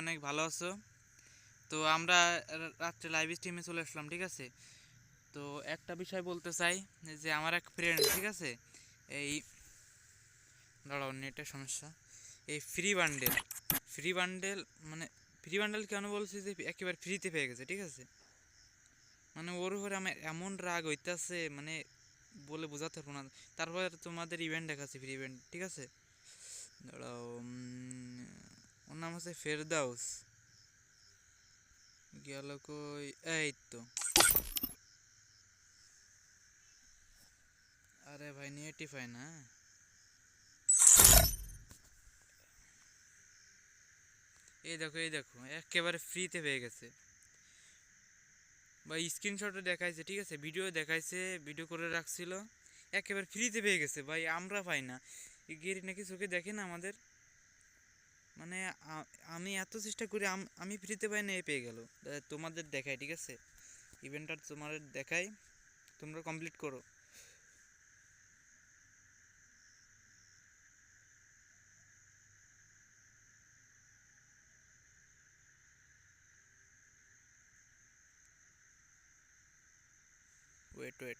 অনেক ভালো আছো। তো আমরা রাত্রে লাইভ স্ট্রিমে চলে আসলাম, ঠিক আছে? তো একটা বিষয় বলতে চাই, যে আমার এক ফ্রেন্ড ঠিক আছে? এই, দাঁড়াও, নেটের সমস্যা। এই ফ্রি বান্ডেল ফ্রি বান্ডেল মানে ফ্রি বান্ডেল কেন বলছি যে একেবারে ফ্রিতে পেয়ে গেছে, ঠিক আছে? মানে ওর উপরে আমার এমন রাগ হইতাছে মানে বলে বোঝাতে পারব না। তারপরে তোমাদের ইভেন্ট দেখাচ্ছি ফ্রি ইভেন্ট ঠিক আছে? দাঁড়াও ওর নাম হচ্ছে ফেরদাউস। গেল কই? এই তো। আরে ভাই, নেটিফাই না? এই দেখো এই দেখো, একেবারে ফ্রিতে পেয়ে গেছে। বা স্ক্রিনশটে দেখাইছে, ঠিক আছে? ভিডিও দেখাইছে ভিডিও করে রাখছিল। একেবারে ফ্রিতে পেয়ে গেছে। ভাই, আমরা পাই না। গেরি নাকি চোখে দেখে না আমাদের? মানে আমি এত চেষ্টা করি, আমি ফ্রিতে পাই না, এ পেয়ে গেল। তোমাদের দেখাই, ঠিক আছে? ইভেন্টটা তোমাদের দেখাই, তোমরা কমপ্লিট করো। Wait wait